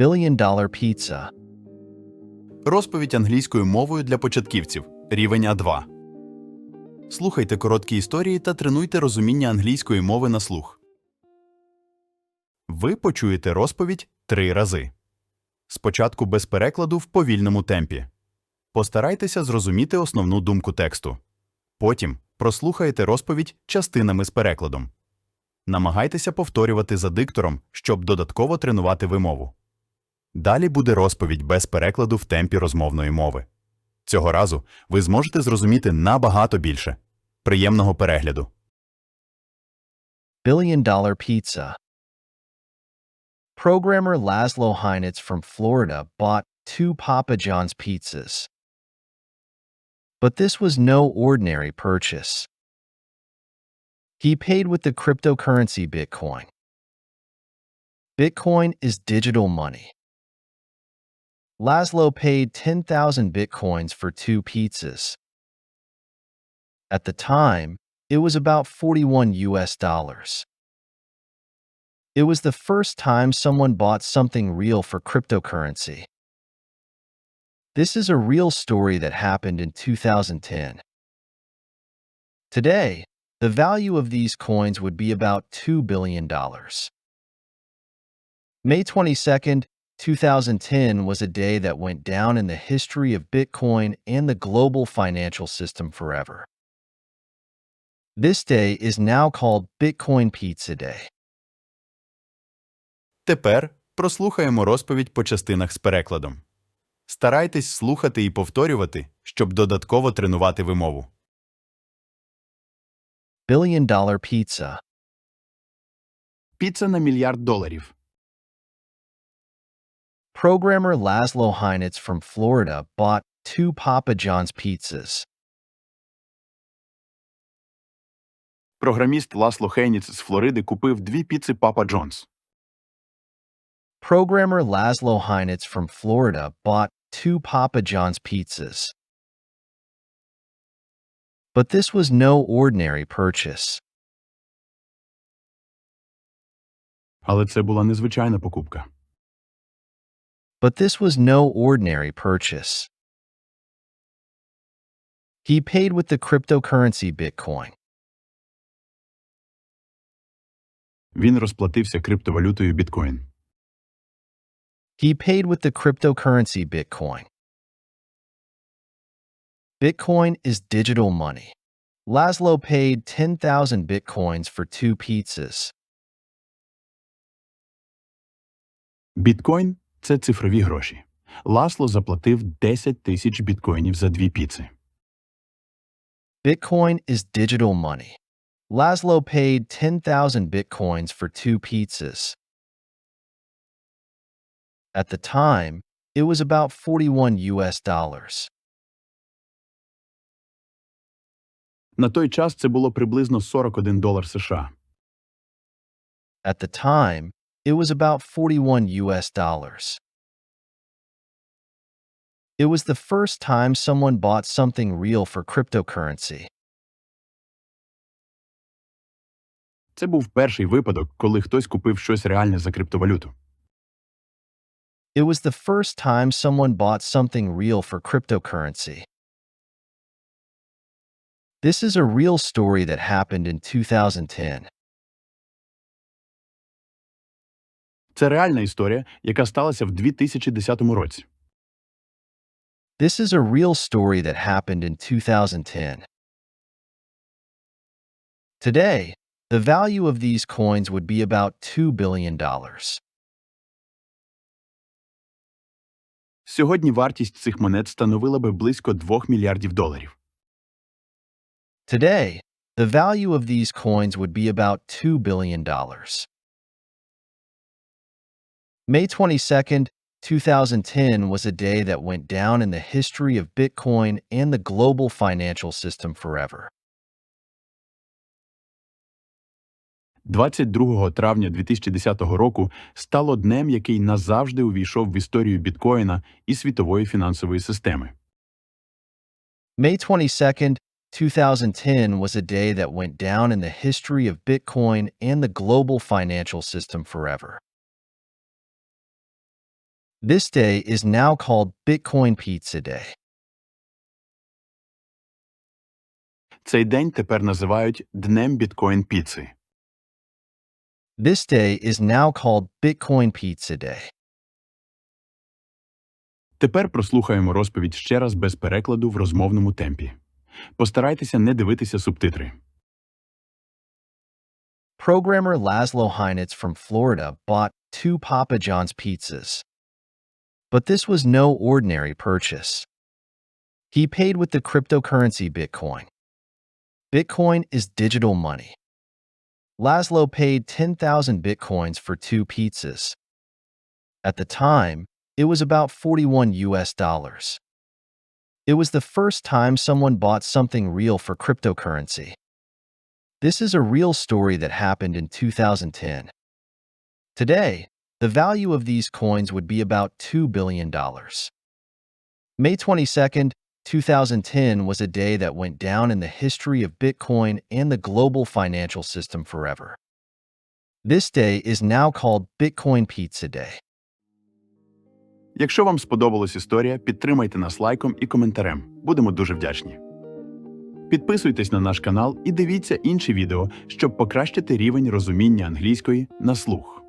Billion Dollar Pizza. Розповідь англійською мовою для початківців. Рівень А2. Слухайте короткі історії та тренуйте розуміння англійської мови на слух. Ви почуєте розповідь три рази. Спочатку без перекладу в повільному темпі. Постарайтеся зрозуміти основну думку тексту. Потім прослухайте розповідь частинами з перекладом. Намагайтеся повторювати за диктором, щоб додатково тренувати вимову. Далі буде розповідь без перекладу в темпі розмовної мови. Цього разу ви зможете зрозуміти набагато більше. Приємного перегляду! Billion Dollar Pizza. Programmer Laszlo Heinitz from Florida bought two Papa John's pizzas. But this was no ordinary purchase. He paid with the cryptocurrency Bitcoin. Bitcoin is digital money. Laszlo paid 10,000 Bitcoins for two pizzas. At the time, it was about 41 US dollars. It was the first time someone bought something real for cryptocurrency. This is a real story that happened in 2010. Today, the value of these coins would be about $2 billion. May 22nd, 2010 was a day that went down in the history of Bitcoin and the global financial system forever. This day is now called Bitcoin Pizza Day. Тепер прослухаємо розповідь по частинах з перекладом. Старайтесь слухати і повторювати, щоб додатково тренувати вимову. Billion Dollar Pizza. Піца на мільярд доларів. Programmer Laszlo Heinitz from Florida bought two Papa John's pizzas. Програміст Ласло Хейніц з Флориди купив дві піци Папа Джонс. Programmer Laszlo Heinitz from Florida bought two Papa John's pizzas. But this was no ordinary purchase. Але це була незвичайна покупка. But this was no ordinary purchase. He paid with the cryptocurrency Bitcoin. Він розплатився криптовалютою біткоін. He paid with the cryptocurrency Bitcoin. Bitcoin is digital money. Laszlo paid 10,000 Bitcoins for two pizzas. Біткоін це цифрові гроші. Ласло заплатив 10 тисяч біткоїнів за дві піци. Bitcoin is digital money. Laszlo paid 10,000 Bitcoins for two pizzas. At the time, it was about 41 US dollars. На той час це було приблизно 41 долар США. At the time, it was about 41 US dollars. It was the first time someone bought something real for cryptocurrency. Це був перший випадок, коли хтось купив щось реальне за криптовалюту. It was the first time someone bought something real for cryptocurrency. This is a real story that happened in 2010. Це реальна історія, яка сталася в 2010 році. This is a real story that happened in 2010. Today, the value of these coins would be about $2 billion. Сьогодні вартість цих монет становила би близько 2 мільярдів доларів. Today, the value of these coins would be about $2 billion. May 22nd, 2010 was a day that went down in the history of Bitcoin and the global financial system forever. 22 травня 2010 року стало днем, який назавжди увійшов в історію біткоїна і світової фінансової системи. May 22nd, 2010 was a day that went down in the history of Bitcoin and the global financial system forever. This day is now called Bitcoin Pizza Day. Цей день тепер називають Днем біткоін піци. This day is now called Bitcoin Pizza Day. Тепер прослухаємо розповідь ще раз без перекладу в розмовному темпі. Постарайтеся не дивитися субтитри. Programmer Laszlo Heinitz from Florida bought two Papa John's pizzas. But this was no ordinary purchase. He paid with the cryptocurrency Bitcoin. Bitcoin is digital money. Laszlo paid 10,000 Bitcoins for two pizzas. At the time, it was about 41 US dollars. It was the first time someone bought something real for cryptocurrency. This is a real story that happened in 2010. Today, the value of these coins would be about $2 billion. May 22nd, 2010 was a day that went down in the history of Bitcoin and the global financial system forever. This day is now called Bitcoin Pizza Day. Якщо вам сподобалась історія, підтримайте нас лайком і коментарем. Будемо дуже вдячні. Підписуйтесь на наш канал і дивіться інші відео, щоб покращити рівень розуміння англійської на слух.